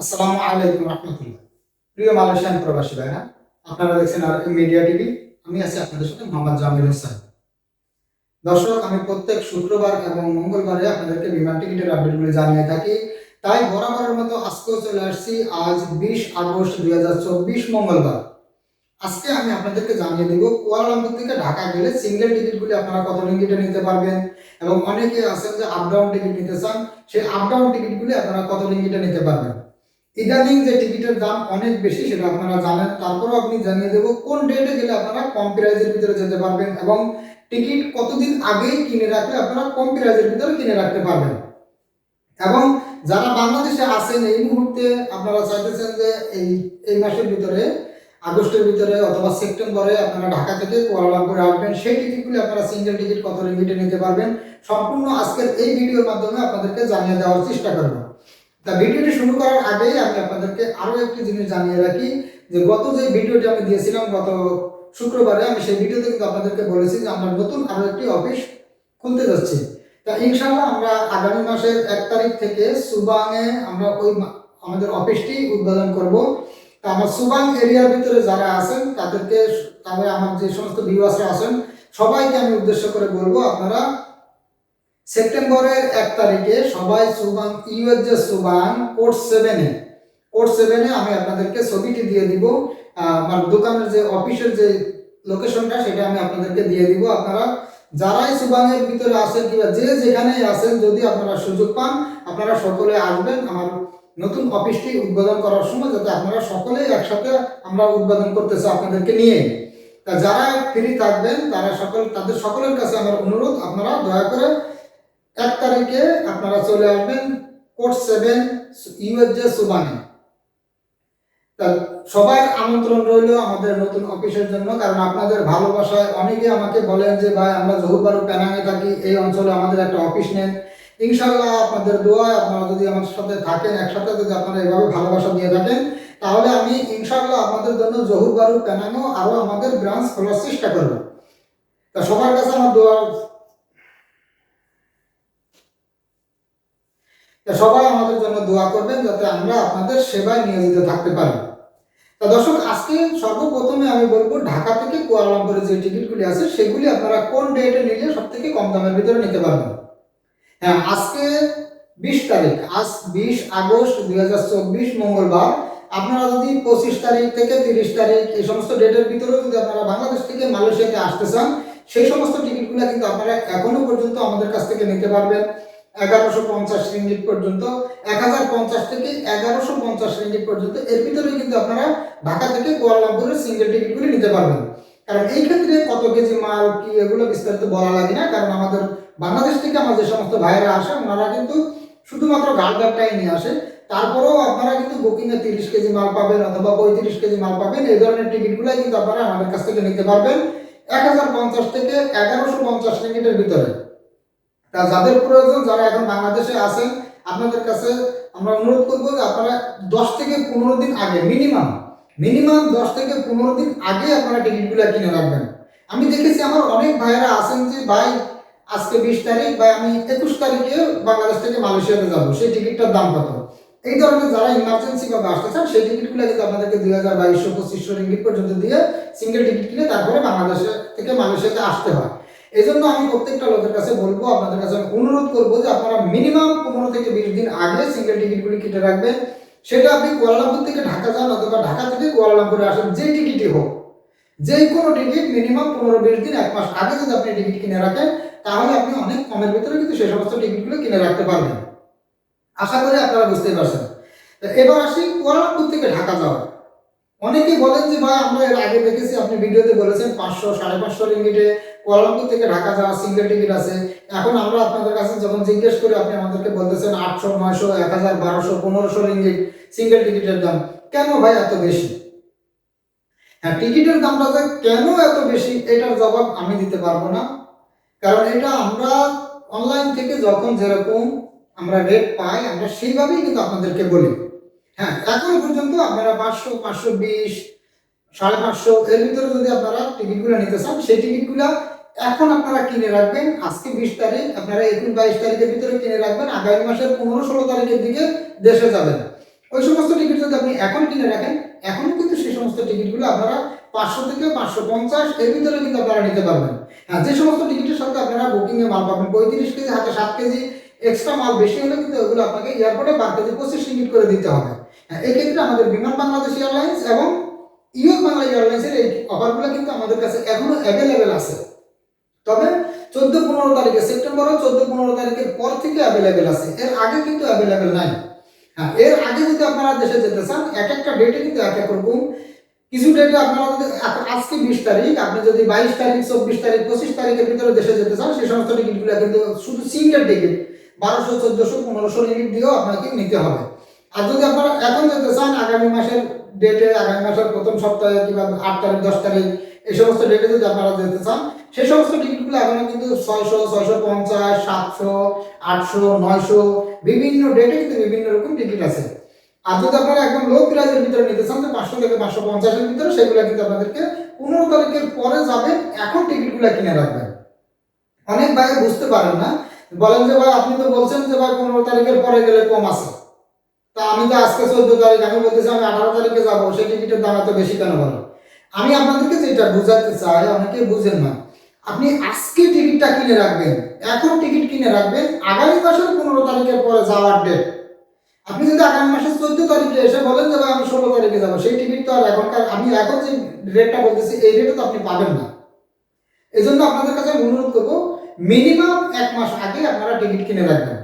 আসসালামু আলাইকুম রহমতুল্লাহ। প্রিয় মালয়েশিয়ান প্রবাসী ভাইরা আপনারা দেখছেন আর মিডিয়া টিভি। আমি আছি আপনাদের সাথে মোহাম্মদ জামিল হোসেন। দর্শক, আমি প্রত্যেক শুক্রবার এবং মঙ্গলবারে আপনাদেরকে বিমান টিকিটের আপডেটগুলি জানিয়ে থাকি। তাই বরাবরের মতো আজকেও চলে আসছি। আজ বিশ আগস্ট দুই হাজার চব্বিশ মঙ্গলবার। আজকে আমি আপনাদেরকে জানিয়ে দেব, কুয়ালালামপুর থেকে ঢাকা গেলে সিঙ্গেল টিকিটগুলি আপনারা কত টিকিটে নিতে পারবেন? এবং অনেকে আছেন যে আপ ডাউন টিকিট নিতে চান। সেই আপ ডাউন টিকিটগুলি আপনারা কত টিকিটে নিতে পারবেন? ইদানিং যে টিকিটের দাম অনেক বেশি, সেটা আপনারা জানেন। তারপরও আপনি জানিয়ে দেবো কোন ডেটে গেলে আপনারা কম প্রাইজের ভিতরে যেতে পারবেন এবং টিকিট কতদিন আগেই কিনে রাখলে আপনারা কম প্রাইজের ভিতরে কিনে রাখতে পারবেন। এবং যারা বাংলাদেশে আছেন, এই মুহূর্তে আপনারা চাইতেছেন যে এই এই মাসের ভিতরে, আগস্টের ভিতরে অথবা সেপ্টেম্বরে আপনারা ঢাকা থেকে কুয়ালালামপুরে আসবেন, সেই টিকিটগুলি আপনারা সিঙ্গেল টিকিট কত লিমিটে নিতে পারবেন, সম্পূর্ণ আজকের এই ভিডিওর মাধ্যমে আপনাদেরকে জানিয়ে দেওয়ার চেষ্টা করব। তা ভিডিওটি শুরু করার আগেই আমি আপনাদেরকে আরও একটি জিনিস জানিয়ে রাখি যে গত যে ভিডিওটি আমি দিয়েছিলাম গত শুক্রবারে, আমি সেই ভিডিওতে কিন্তু আপনাদেরকে বলেছি যে আমরা নতুন আরও একটি অফিস খুলতে যাচ্ছি। তা ইনশাল্লাহ আমরা আগামী মাসের এক তারিখ থেকে সুবাংয়ে আমরা ওই আমাদের অফিসটি উদ্বোধন করব। তা আমার সুবাং এরিয়ার ভিতরে যারা আছেন, তাদেরকে তাহলে আমার যে সমস্ত ভিউয়ার্সরা আছেন, সবাইকে আমি উদ্দেশ্য করে বলব আপনারা সেপ্টেম্বরের এক তারিখে সবাই সুবাং ইউএস যে সুবাং কোর্ট সেভেনে কোর্ট সেভেনে আমি আপনাদেরকে ছবিটি দিয়ে দিব। আমার দোকানের যে অফিসের যে লোকেশনটা সেটা আমি আপনাদেরকে দিয়ে দিব। আপনারা যারাই সুবাংয়ের ভিতরে আছেন কিংবা যে যেখানেই আছেন, যদি আপনারা সুযোগ পান, আপনারা সকলে আসবেন আমার নতুন অফিসটি উদ্বোধন করার সময়, যাতে আপনারা সকলেই একসাথে আমরা উদ্বোধন করতেছি আপনাদেরকে নিয়ে। তা যারা ফ্রি থাকবেন, তারা সকল, তাদের সকলের কাছে আমার অনুরোধ, আপনারা দয়া করে এক তারিখে আপনারা চলে আসবেন কোর্ট সেভেন ইউএসজে সুবানে। তা সবার আমন্ত্রণ রইল আমাদের নতুন অফিসের জন্য, কারণ আপনাদের ভালোবাসায় অনেকে আমাকে বলেন যে, ভাই, আমরা জহুরবারু প্যানাঙে থাকি, এই অঞ্চলে আমাদের একটা অফিস নেন ইনশাল্লাহ আপনাদের দোয়ায় আপনারা যদি আমার সাথে থাকেন, একসাথে যদি আপনারা এভাবে ভালোবাসা দিয়ে থাকেন, তাহলে আমি ইনশাল্লাহ আপনাদের জন্য জহুরবারু প্যানাঙেও আরও আমাদের ব্রাঞ্চ খোলার চেষ্টা করব। তা সবার কাছে আমার দোয়া তা সবাই আমাদের জন্য দোয়া করবেন যাতে আমরা আপনাদের সেবায় নিয়োজিত থাকতে পারি। তা দর্শক, আজকে সর্বপ্রথমে আমি বলব, ঢাকা থেকে কুয়ালালামপুরের যে টিকিটগুলি আছে, সেগুলি আপনারা কোন ডেটে নিলে সব থেকে কম দামের ভিতরে নিতে পারবেন? হ্যাঁ আজকে বিশ তারিখ, আজ বিশ আগস্ট দুই হাজার চব্বিশ মঙ্গলবার। আপনারা যদি পঁচিশ তারিখ থেকে তিরিশ তারিখ এই সমস্ত ডেটের ভিতরে যদি আপনারা বাংলাদেশ থেকে মালয়েশিয়াতে আসতে চান, সেই সমস্ত টিকিটগুলো কিন্তু আপনারা এখনও পর্যন্ত আমাদের কাছ থেকে নিতে পারবেন। এগারোশো পঞ্চাশ রিঙ্গিট পর্যন্ত, এক হাজার পঞ্চাশ থেকে এগারোশো পঞ্চাশ রিঙ্গিট পর্যন্ত, এর ভিতরে কিন্তু আপনারা ঢাকা থেকে কুয়ালালামপুরের সিঙ্গেল টিকিটগুলি নিতে পারবেন। কারণ এই ক্ষেত্রে কত কেজি মাল কি এগুলো বিস্তারিত বলা লাগে না, কারণ আমাদের বাংলাদেশ থেকে আমার যে সমস্ত ভাইয়েরা আসে, ওনারা কিন্তু শুধুমাত্র গার্ডারটাই নিয়ে আসে। তারপরেও আপনারা কিন্তু বুকিংয়ে তিরিশ কেজি মাল পাবেন অথবা পঁয়ত্রিশ কেজি মাল পাবেন, এই ধরনের টিকিটগুলো কিন্তু আপনারা আমাদের কাছ থেকে নিতে পারবেন। এক হাজার পঞ্চাশ থেকে এগারোশো পঞ্চাশ টিকিটের ভিতরে। তা যাদের প্রয়োজন, যারা এখন বাংলাদেশে আছেন, আপনাদের কাছে আমরা অনুরোধ করব যে আপনারা দশ থেকে পনেরো দিন আগে, মিনিমাম মিনিমাম দশ থেকে পনেরো দিন আগে আপনারা টিকিটগুলো কিনে রাখবেন। আমি দেখেছি আমার অনেক ভাইয়েরা আছেন যে, ভাই, আজকে বিশ তারিখ বা আমি একুশ তারিখে বাংলাদেশ থেকে মালয়েশিয়াতে যাব, সেই টিকিটটার দাম কত? এই ধরনের যারা ইমার্জেন্সি ভাবে আসতে চান, সেই টিকিটগুলো কিন্তু আপনাদেরকে দুই হাজার বাইশশো, পঁচিশশো রিঙ্গিট পর্যন্ত দিয়ে সিঙ্গেল টিকিট কিনে তারপরে বাংলাদেশে থেকে মালয়েশিয়াতে আসতে হয়। এই জন্য আমি প্রত্যেকটা লোকের কাছে বলব, আপনাদের কাছে আমি অনুরোধ করব যে আপনারা মিনিমাম পনেরো থেকে বিশ দিন আগে সিঙ্গেল টিকিটগুলি কেটে রাখবেন। সেটা আপনি কুয়ালালামপুর থেকে ঢাকা যান অথবা ঢাকা থেকে কুয়ালালামপুরে আসেন, যে টিকিটই হোক। যে কোনো টিকিট মিনিমাম পনেরো বিশ দিন, এক মাস আগে যদি আপনি টিকিট কিনে রাখেন, তাহলে আপনি অনেক কমের ভিতরে কিন্তু সে সমস্ত টিকিটগুলো কিনে রাখতে পারবেন। আশা করি আপনারা বুঝতেই পারছেন। এবার আসি কুয়ালালামপুর থেকে ঢাকা যাওয়া অনেকেই বলেন যে, ভাই, আমরা এর আগে দেখেছি, আপনি ভিডিওতে বলেছেন পাঁচশো, সাড়ে পাঁচশো রিঙ্গিটে কুয়ালালামপুর থেকে ঢাকা যাওয়া সিঙ্গেল টিকিট আছে। এখন আমরা আপনাদের কাছে যখন জিজ্ঞেস করি, আপনি আমাদেরকে বলতেছেন আটশো, নয়শো, এক হাজার, বারোশো, পনেরোশো রিঙ্গিট সিঙ্গেল টিকিটের দাম। কেন ভাই এত বেশি? হ্যাঁ টিকিটের দামটা যে কেন এত বেশি, এটার জবাব আমি দিতে পারব না। কারণ এটা আমরা অনলাইন থেকে যখন যেরকম আমরা রেট পাই, আমরা সেইভাবেই কিন্তু আপনাদেরকে বলি। হ্যাঁ এখন পর্যন্ত আপনারা পাঁচশো পাঁচশো বিশ সাড়ে পাঁচশো এর ভিতরে যদি আপনারা টিকিটগুলো নিতে চান, সেই টিকিটগুলো এখন আপনারা কিনে রাখবেন। আজকে বিশ তারিখ, আপনারা একুশ বাইশ তারিখের ভিতরে কিনে রাখবেন। আগামী মাসের পনেরো ষোলো তারিখের দিকে দেশে যাবেন। ওই সমস্ত টিকিট যদি আপনি এখন কিনে রাখেন এখনও কিন্তু সেই সমস্ত টিকিটগুলো আপনারা পাঁচশো থেকে পাঁচশো পঞ্চাশ এর ভিতরে কিন্তু আপনারা নিতে পারবেন। হ্যাঁ যে সমস্ত টিকিটের সাথে আপনারা বুকিংয়ে মাল পাবেন, পঁয়ত্রিশ কেজি, হাতে সাত কেজি এক্সট্রা মাল বেশি হলে কিন্তু ওগুলো আপনাকে এয়ারপোর্টে পার কেজি, পঁচিশ টিকিট করে দিতে হবে। হ্যাঁ এক্ষেত্রে আমাদের বিমান বাংলাদেশ এয়ারলাইন্স এবং ইউএস বাংলা এয়ারলাইন্সের এই অফারগুলো কিন্তু আমাদের কাছে এখনও অ্যাভেলেবেল আছে। তবে চোদ্দ পনেরো তারিখে সেপ্টেম্বরও চোদ্দ পনেরো তারিখের পর থেকে অ্যাভেলেবেল আছে। এর আগে কিন্তু অ্যাভেলেবেল নাই। হ্যাঁ এর আগে যদি আপনারা দেশে যেতে চান, এক একটা ডেটে কিন্তু এক এক রকম। কিছু ডেটে আপনারা যদি আজকে বিশ তারিখ, আপনি যদি বাইশ তারিখ, চব্বিশ তারিখ, পঁচিশ তারিখের ভিতরে দেশে যেতে চান সেই সমস্ত টিকিটগুলো কিন্তু শুধু সিঙ্গেল টিকিট বারোশো, চোদ্দশো, পনেরোশো টিকিট দিয়েও আপনাকে নিতে হবে। আর যদি আপনারা এখন যেতে চান, আগামী মাসের ডেটে আগামী মাসের প্রথম সপ্তাহে কিংবা আট তারিখ, দশ তারিখ, এই সমস্ত ডেটে যদি আপনারা যেতে চান, সেই সমস্ত টিকিটগুলো এখনও কিন্তু ছয়শো ছয়শো পঞ্চাশ, সাতশো, আটশো, নয়শো, বিভিন্ন ডেটে কিন্তু বিভিন্ন রকম টিকিট আছে। আর যদি আপনারা একদম লো প্রাইজের ভিতরে নিতে চান যে পাঁচশো থেকে পাঁচশো পঞ্চাশের ভিতরে সেগুলো কিন্তু আপনাদেরকে পনেরো তারিখের পরে যাবেন এখন টিকিটগুলো কিনে রাখবেন। অনেক ভাই বুঝতে পারেন না। বলেন যে, ভাই, আপনি তো বলছেন যে, ভাই, পনেরো তারিখের পরে গেলে কম আছে। তা আমি তো আজকে চোদ্দ তারিখ আমি বলতেছি আমি আঠারো তারিখে যাব, সেই টিকিটের দাম এত বেশি কেন বলো? আমি আপনাদেরকে যেটা বুঝাতে চাই অনেকে বুঝেন না, আপনি আজকে টিকিটটা কিনে রাখবেন, এখন টিকিট কিনে রাখবেন, আগামী মাসের পনেরো তারিখের পরে যাওয়ার ডেট আপনি যদি আগামী মাসের চোদ্দ তারিখে এসে বলেন যে আমি ষোলো তারিখে যাব, সেই টিকিট তো আর এখনকার আমি এখন যে রেটটা বলতেছি, এই রেটে তো আপনি পাবেন না। এই জন্য আপনাদের কাছে আমি অনুরোধ করব মিনিমাম এক মাস আগে আপনারা টিকিট কিনে রাখবেন।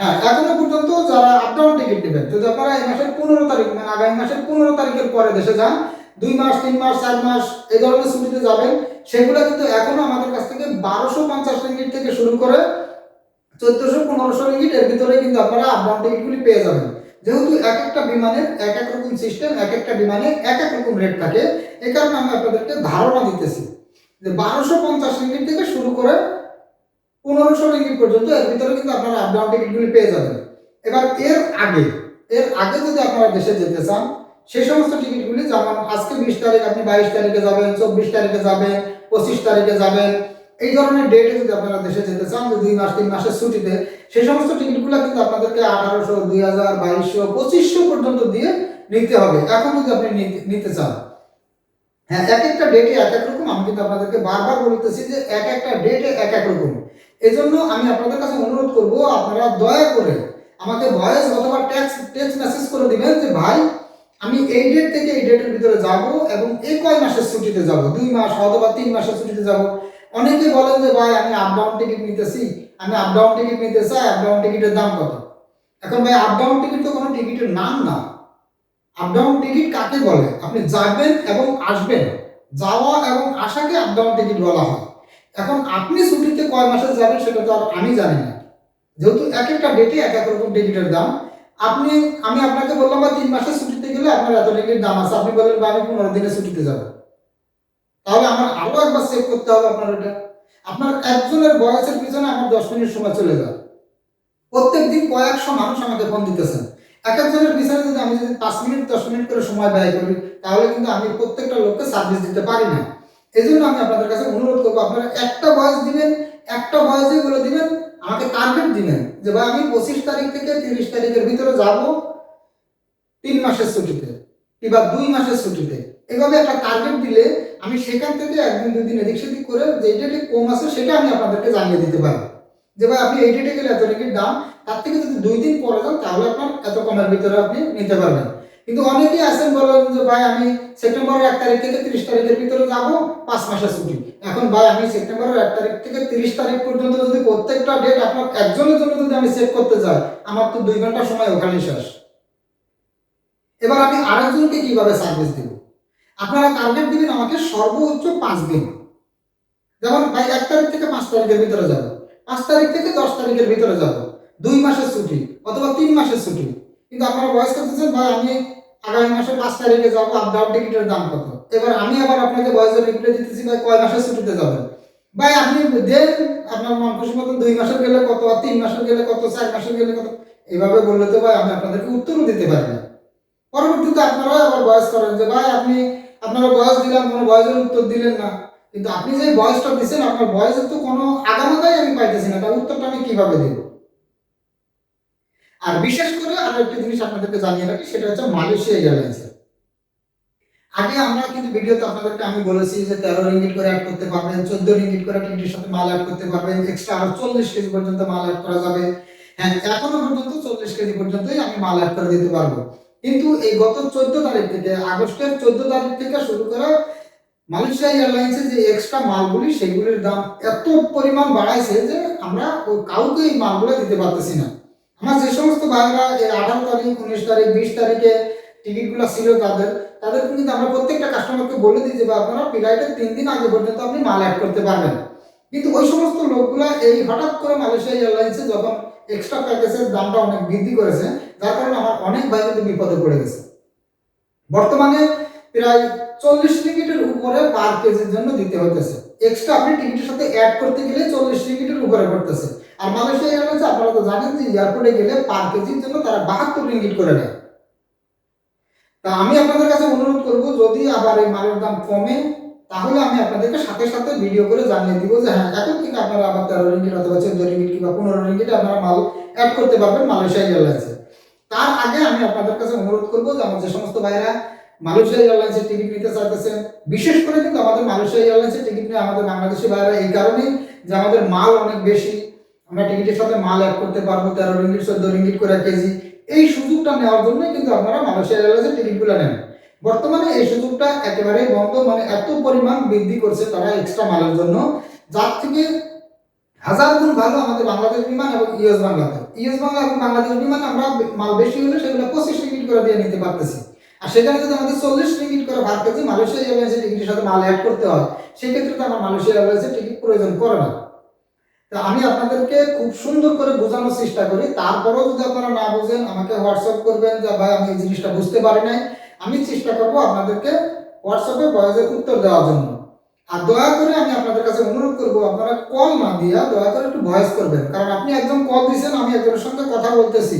হ্যাঁ এখনও পর্যন্ত যারা আপ ডাউন টিকিট নেবেন যদি আপনারা এই মাসের পনেরো তারিখ মানে আগামী মাসের পনেরো তারিখের পরে দেশে যান, দুই মাস, তিন মাস, চার মাস, এই ধরনের ছুটিতে যাবেন, সেগুলো কিন্তু এখনও আমাদের কাছ থেকে বারোশো পঞ্চাশ রিঙ্গিট থেকে শুরু করে চোদ্দশো পনেরোশো রিঙ্গিট এর ভিতরে কিন্তু আপনারা আপ ডাউন টিকিটগুলি পেয়ে যাবেন। যেহেতু এক একটা বিমানের এক এক রকম সিস্টেম এক একটা বিমানে এক এক রকম রেট থাকে এই কারণে আমি আপনাদেরকে ধারণা দিতেছি যে বারোশো পঞ্চাশ রিঙ্গিট থেকে শুরু করে পনেরোশো টিকিট পর্যন্ত, এর ভিতরে কিন্তু আপনারা আপ ডাউন টিকিটগুলি পেয়ে যাবেন। এবার এর আগে এর আগে যদি আপনারা দেশে যেতে চান, সেই সমস্ত টিকিটগুলি যেমন আজকে বিশ তারিখ, আপনি বাইশ তারিখে যাবেন, চব্বিশ তারিখে যাবেন, পঁচিশ তারিখে যাবেন, এই ধরনের ডেটে যদি আপনারা দেশে যেতে চান, যে দুই মাস, তিন মাসের ছুটিতে, সেই সমস্ত টিকিটগুলো কিন্তু আপনাদেরকে আঠারোশো, দুই হাজার, বাইশশো, পঁচিশশো পর্যন্ত দিয়ে নিতে হবে। এখন যদি আপনি নিতে চান। হ্যাঁ এক একটা ডেটে এক এক রকম, আমি কিন্তু আপনাদেরকে বারবার বলতেছি যে এক একটা ডেটে এক এক রকম। এই জন্য আমি আপনাদের কাছে অনুরোধ করব, আপনারা দয়া করে আমাকে ভয়েস অথবা টেক্সট টেক্সট মেসেজ করে দিবেন যে, ভাই, আমি এই ডেট থেকে এই ডেটের ভিতরে যাব এবং এই কয় মাসের ছুটিতে যাব? দুই মাস অথবা তিন মাসের ছুটিতে যাব? অনেকে বলেন যে, ভাই, আমি আপ ডাউন টিকিট নিতেছি। আমি আপ ডাউন টিকিট নিতে চাই আপ ডাউন টিকিটের দাম কত? এখন ভাই আপ ডাউন টিকিট তো কোনো টিকিটের নাম না। আপডাউন টিকিট কাকে বলে? আপনি যাবেন এবং আসবেন। যাওয়া এবং আসাকে আপ ডাউন টিকিট বলা হয়। এখন আপনি ছুটিতে কয় মাসে যাবেন সেটা তো আর আমি জানি না। যেহেতু এক একটা ডেটে এক এক রকম টিকিটের দাম। আপনি, আমি আপনাকে বললাম বা তিন মাসের ছুটিতে গেলে আপনার এত টিকিট দাম আছে। আপনি বললেন, বা আমি পনেরো দিনের ছুটিতে যাব। তাহলে আমার আরও একবার চেক করতে হবে আপনার এটা। আপনার একজনের বয়সের পিছনে আমার দশ মিনিট সময় চলে যায় প্রত্যেক দিন কয়েকশো মানুষ আমাকে ফোন দিতেছেন। এক একজনের পিছনে যদি আমি যদি পাঁচ মিনিট, দশ মিনিট করে সময় ব্যয় করি, তাহলে কিন্তু আমি প্রত্যেকটা লোককে সার্ভিস দিতে পারি না। এই জন্য আমি আপনাদের কাছে অনুরোধ করব, আপনারা একটা বয়স দিবেন, একটা বয়সে বলে দিবেন, আমাকে টার্গেট দিবেন যে ভাই আমি পঁচিশ তারিখ থেকে তিরিশ তারিখের ভিতরে যাব তিন মাসের ছুটিতে কিংবা দুই মাসের ছুটিতে। এভাবে একটা টার্গেট দিলে আমি সেখান থেকে একদিন দুই দিন এদিক সেদিক করে যে ডেটে কম আছে সেটা আমি আপনাদেরকে জানিয়ে দিতে পারি যে ভাই আপনি এই ডেটে গেলে এত টিকিট দাম, তার থেকে যদি দুই দিন পরে যান, তাহলে আপনার এত কমের ভিতরে আপনি নিতে পারবেন। কিন্তু অনেকেই আছেন বলেন যে, ভাই, আমি সেপ্টেম্বরের এক তারিখ থেকে তিরিশ তারিখের ভিতরে যাব, পাঁচ মাসের ছুটি। এখন, ভাই, আমি সেপ্টেম্বরের এক তারিখ থেকে তিরিশ তারিখ পর্যন্ত যদি প্রত্যেকটা ডেট আপনার একজনের জন্য যদি আমি সেভ করতে যাই, আমার তো দুই ঘণ্টা সময় ওখানেই শেষ। এবার আমি আরেকজনকে কীভাবে সার্ভিস দেব? আপনারা টার্গেট দিবেন আমাকে সর্বোচ্চ পাঁচ দিন। যেমন, ভাই, এক তারিখ থেকে পাঁচ তারিখের ভিতরে যাব। পাঁচ তারিখ থেকে দশ তারিখের ভিতরে যাব। দুই মাসের ছুটি অথবা তিন মাসের ছুটি। কিন্তু আপনারা বয়স করতেছেন, ভাই, আমি আগামী মাসের পাঁচ তারিখে যাব আপ ডাউন টিকিটের দাম কত? এবার আমি আবার আপনাকে বয়সের রিপ্লাই দিতেছি, ভাই, কয় মাসের ছুটিতে যাবেন? ভাই, আপনি দেন, আপনার মন খুশি মতো দুই মাসের গেলে কত, আর তিন মাসের গেলে কত, চার মাসের গেলে কত? এইভাবে বললে তো, ভাই, আমি আপনাদেরকে উত্তরও দিতে পারি না। পরবর্তীতে আপনারা আবার বয়স করেন যে, ভাই, আপনি, আপনারা বয়স দিলাম কোনো বয়সের উত্তর দিলেন না। কিন্তু আপনি যে বয়সটা দিচ্ছেন আপনার বয়সের তো কোনো আগামাতাই আমি পাইতেছি না। তার উত্তরটা আমি কীভাবে দেব? আর বিশেষ করে আরও একটা জিনিস আপনাদেরকে জানিয়ে রাখি, সেটা হচ্ছে মালয়েশিয়া এয়ারলাইন্সের আগে আমরা কিন্তু ভিডিওতে আপনাদেরকে আমি বলেছি যে তেরো রিঙ্গিট করে অ্যাড করতে পারবেন, চোদ্দ রিঙ্গিট করে টিকিটের সাথে মাল অ্যাড করতে পারবেন এক্সট্রা আরও চল্লিশ কেজি পর্যন্ত মাল অ্যাড করা যাবে। হ্যাঁ এখনও পর্যন্ত চল্লিশ কেজি পর্যন্তই আমি মাল অ্যাড করে দিতে পারব। কিন্তু এই গত চোদ্দ তারিখ থেকে, আগস্টের চোদ্দ তারিখ থেকে শুরু করে মালয়েশিয়া এয়ারলাইন্সের যে এক্সট্রা মালগুলি, সেগুলির দাম এত পরিমাণ বাড়াইছে যে আমরা কাউকে এই মালগুলো দিতে পারতেছি না। আমার যে সমস্ত ভাইরা আঠারো তারিখ, উনিশ তারিখ, বিশ তারিখে টিকিটগুলো ছিল তাদের তাদের কিন্তু আমরা প্রত্যেকটা কাস্টমারকে বলে দিই যে আপনারা ফ্লাইটের তিন দিন আগে পর্যন্ত আপনি মাল অ্যাড করতে পারবেন। কিন্তু ওই সমস্ত লোকগুলা এই হঠাৎ করে মালয়েশিয়া এয়ারলাইন্সে যখন এক্সট্রা প্যাকেজের দামটা অনেক বৃদ্ধি করেছে, যার কারণে আমার অনেক ভাই কিন্তু বিপদে পড়ে গেছে। বর্তমানে প্রায় চল্লিশ টিকিটের উপরে পার কেজির জন্য দিতে হতেছে এক্সট্রা আপনি টিকিটের সাথে অ্যাড করতে গেলে চল্লিশ টিকিটের উপরে পড়তেছে আর মালয়েশিয়া এয়ারলাইন্স আপনারা তো জানেন যে এয়ারপোর্টে গেলে পার কেজির জন্য তারা বাহাত্তর রিঙ্গিট করে নেয়। তা আমি আপনাদের কাছে অনুরোধ করব, যদি আবার এই মালের দাম কমে, তাহলে আমি আপনাদেরকে সাথে সাথে ভিডিও করে জানিয়ে দিব যে হ্যাঁ এখন থেকে আপনারা আবার তেরো রিঙ্গিট অথবা চোদ্দ রিঙ্গিট কিংবা পনেরো রিঙ্গিট আপনারা মাল অ্যাড করতে পারবেন মালয়েশিয়া এয়ারলাইন্সে তার আগে আমি আপনাদের কাছে অনুরোধ করব যে আমার যে সমস্ত ভাইরা মালয়েশিয়া এয়ারলাইন্সের টিকিট নিতে চাইতেছেন। বিশেষ করে কিন্তু আমাদের মালয়েশিয়া এয়ারলাইন্সের টিকিট নিয়ে আমাদের বাংলাদেশি ভাইরা এই কারণেই যে আমাদের মাল অনেক বেশি, আমরা টিকিটের সাথে মাল অ্যাড করতে পারব, তেরো রিঙ্গিট চোদ্দ রিঙ্গিট করে কেজি। এই সুযোগটা নেওয়ার জন্যই কিন্তু আপনারা মালয়েশিয়া এয়ারলাইন্সের টিকিটগুলো নেন। বর্তমানে এই সুযোগটা একেবারেই বন্ধ মানে এত পরিমাণ বৃদ্ধি করছে তারা এক্সট্রা মালের জন্য, যার থেকে হাজার গুণ ভালো আমাদের বাংলাদেশ বিমান এবং ইউএস বাংলাতে। ইউএস বাংলা এবং বাংলাদেশ বিমান আমরা মাল বেশি হলে সেগুলো পঁচিশ টিকিট করে দিয়ে নিতে পারতেছি। আর সেখানে যদি আমাদের চল্লিশ টিকিট করে ভাগ কেজি মালয়েশিয়া এয়ারলাইন্সের টিকিটের সাথে মাল অ্যাড করতে হয়, সেক্ষেত্রে তো আমার মালয়েশিয়া এয়ারলাইন্সের টিকিট প্রয়োজন করে না। তো আমি আপনাদেরকে খুব সুন্দর করে বোঝানোর চেষ্টা করি। তারপরেও যদি আপনারা না বুঝেন, আমাকে হোয়াটসঅ্যাপ করবেন যে, ভাই, আমি এই জিনিসটা বুঝতে পারি নাই। আমি চেষ্টা করব আপনাদেরকে হোয়াটসঅ্যাপে ভয়েসের উত্তর দেওয়ার জন্য। আর দয়া করে আমি আপনাদের কাছে অনুরোধ করব, আপনারা কল না দিয়া দয়া করে একটু ভয়েস করবেন। কারণ আপনি একজন কল দিয়েছেন, আমি একজনের সঙ্গে কথা বলতেছি।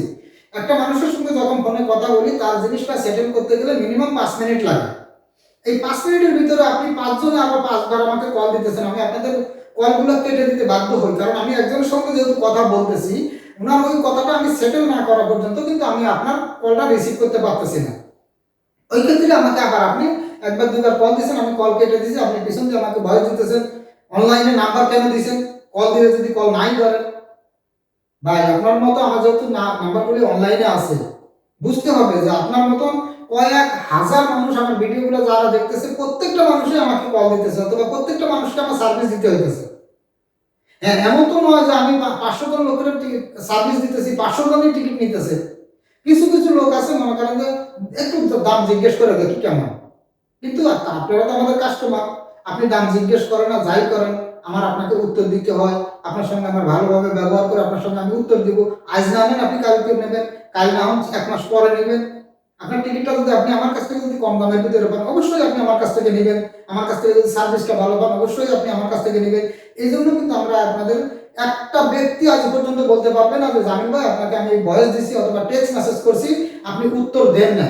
একটা মানুষের সঙ্গে যখন ফোনে কথা বলি, তার জিনিসটা সেটেল করতে গেলে মিনিমাম পাঁচ মিনিট লাগে। এই পাঁচ মিনিটের ভিতরে আপনি পাঁচজনে আবার পাঁচবার আমাকে কল দিতেছেন, আমি আপনাদের কলগুলো কেটে দিতে বাধ্য হই। কারণ আমি একজনের সঙ্গে যেহেতু কথা বলতেছি ওনার ওই কথাটা আমি সেটেল না করা পর্যন্ত কিন্তু আমি আপনার কলটা রিসিভ করতে পারতেছি না। ওই ক্ষেত্রে আমাকে আবার আপনি একবার দুবার কল দিয়েছেন, আমি কল কেটে দিয়েছি, আপনি পিছন দিয়ে আমাকে ভয় দিতেছেন অনলাইনে নাম্বার কেন দিয়েছেন? কল দিলে যদি কল নাই করেন ভাই, আপনার মতো আমার যেহেতু নাম্বারগুলি অনলাইনে আছে, বুঝতে হবে যে আপনার মতন কয়েক হাজার মানুষ আমার ভিডিওগুলো যারা দেখতেছে, প্রত্যেকটা মানুষই আমাকে কল দিতেছে অথবা প্রত্যেকটা মানুষকে আমার সার্ভিস দিতে হইতেছে। হ্যাঁ এমন তো নয় যে আমি পাঁচশো জন লোকের সার্ভিস দিতেছি, পাঁচশো জনই টিকিট নিতেছে। কিছু কিছু লোক আছে, মনে করেন যে একটু দাম জিজ্ঞেস করে দেখি কেমন। কিন্তু আপনারা তো আমাদের কাস্টমার আপনি দাম জিজ্ঞেস করেন না যাই করেন আমার আপনাকে উত্তর দিতে হয়, আপনার সঙ্গে আমার ভালোভাবে ব্যবহার করে আপনার সঙ্গে আমি উত্তর দিব। আজ না নেন, আপনি কালকে নেবেন, কাল না হন, এক মাস পরে নেবেন। আপনার টিকিটটা যদি আপনি আমার কাছ থেকে যদি কম দামের ভিতরে পান, অবশ্যই আপনি আমার কাছ থেকে নেবেন। আমার কাছ থেকে যদি সার্ভিসটা ভালো পান, অবশ্যই আপনি আমার কাছ থেকে নেবেন। এই জন্য কিন্তু আমরা আপনাদের একটা ব্যক্তি আজ পর্যন্ত বলতে পারবে না যে, জামিন ভাই, আপনাকে আমি ভয়েস দিছি অথবা টেক্সট মেসেজ করছি, আপনি উত্তর দেন না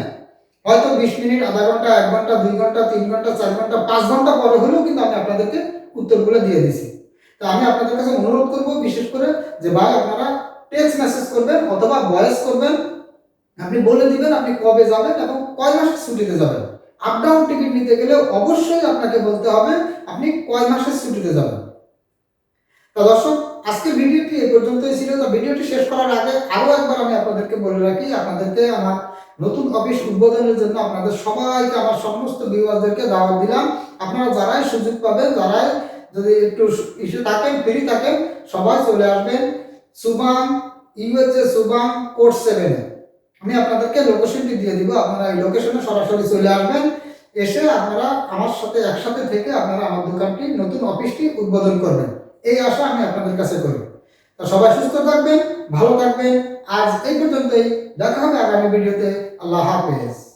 হয়তো বিশ মিনিট, আধা ঘণ্টা, এক ঘণ্টা, দুই ঘণ্টা, তিন ঘণ্টা, চার ঘণ্টা, পাঁচ ঘণ্টা পরে হলেও কিন্তু আমি আপনাদেরকে উত্তরগুলো দিয়ে দিছি। তো আমি আপনাদের কাছে অনুরোধ করব, বিশেষ করে যে ভাই, আপনারা টেক্সট মেসেজ করবেন অথবা ভয়েস করবেন। আপনি বলে দিবেন আপনি কবে যাবেন এবং কয় মাসের ছুটিতে যাবেন। আপ ডাউন টিকিট নিতে গেলে অবশ্যই আপনাকে বলতে হবে, আপনি কয় মাসের ছুটিতে যাবেন। তো দর্শক, আজকের ভিডিওটি এই পর্যন্তই ছিল। তো ভিডিওটি শেষ করার আগে আরও একবার আমি আপনাদেরকে বলে রাখি, আপনাদেরকে আমার নতুন অফিস উদ্বোধনের জন্য আপনাদের সবাইকে, আমার সমস্ত ভিউয়ারদেরকে দাওয়াত দিলাম। আপনারা যারাই সুযোগ পাবেন, যারাই যদি একটু ইস্যু থাকেন ফ্রি থাকেন, সবাই চলে আসবেন সুবাং ইউএসএ সুবাং কোর্ট সেভেনে আমি আপনাদেরকে লোকেশনটি দিয়ে দিব, আপনারা এই লোকেশনে সরাসরি চলে আসবেন। এসে আপনারা আমার সাথে, একসাথে থেকে আপনারা আমার দোকানটি, নতুন অফিসটি উদ্বোধন করবেন। এই আশা আমি আপনাদের কাছে করি। তো সবাই সুস্থ থাকবেন, ভালো থাকবেন। আজ এই পর্যন্তই দেখা হবে আগামী ভিডিওতে। আল্লাহ হাফেজ।